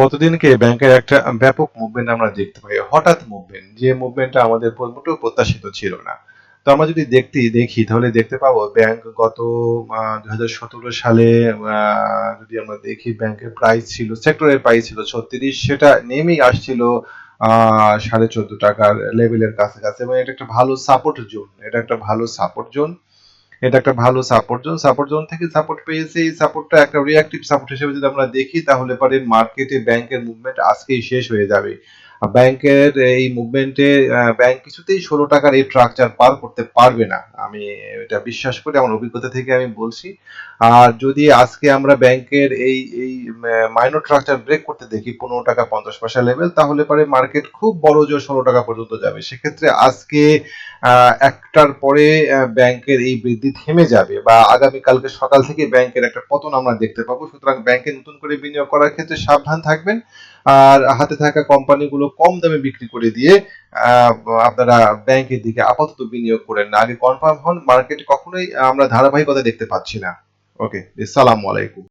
গতদিনকে ব্যাংকের একটা ব্যাপক মুভমেন্ট আমরা দেখতে পাই। হঠাৎ মুভমেন্ট যে মুভমেন্টটা আমাদের মোটেও প্রত্যাশিত ছিল না। তো আমরা যদি দেখতে, দেখি, তাহলে দেখতে পাবো ব্যাংক গত দুই হাজার সতেরো সালে যদি আমরা দেখি, ব্যাংকের প্রাইস ছিল সেক্টরের প্রাইস ছিল ছত্রিশ, সেটা নেমেই আসছিল সাড়ে চোদ্দ টাকার লেভেলের কাছাকাছি। এবং এটা একটা ভালো সাপোর্ট জোন এটা একটা ভালো সাপোর্ট জোন এটা একটা ভালো সাপোর্ট জোন সাপোর্ট জোন থেকে সাপোর্ট পেয়েছে, এই সাপোর্টটা একটা রিঅ্যাক্টিভ সাপোর্ট হিসেবে যদি আমরা দেখি, তাহলে পরে মার্কেটে ব্যাংকের মুভমেন্ট আজকেই শেষ হয়ে যাবে। ব্যাংকের এই মুভমেন্টে ব্যাংক কিছুতেই ষোলো টাকার এই ট্রাকচার পার করতে পারবে না। আমি এটা বিশ্বাস করি, আমার অভিজ্ঞতা থেকে আমি বলছি। আর যদি আজকে আমরা ব্যাংকের এই এই মাইনর ট্রাকচার ব্রেক করতে দেখি, পনেরো টাকা পঞ্চাশ পয়সা লেভেল তাহলে পরে মার্কেট খুব বড় জোর ষোলো টাকা পর্যন্ত যাবে। সেক্ষেত্রে আজকে একটার পরে ব্যাংকের এই বৃদ্ধি থেমে যাবে বা আগামী কালকে সকাল থেকে ব্যাংকের একটা পতন আমরা দেখতে পাবো। সুতরাং ব্যাংকে নতুন করে বিনিয়োগ করার ক্ষেত্রে সাবধান থাকবেন। আর হাতে থাকা কোম্পানিগুলো কম দামে বিক্রি করে দিয়ে আপনারা ব্যাংকের দিকে আপাতত বিনিয়োগ করেন না। আগে কনফার্ম হন মার্কেট কখনোই আমরা ধারাবাহিকতা দেখতে পাচ্ছি না। ওকে আসসালামু আলাইকুম।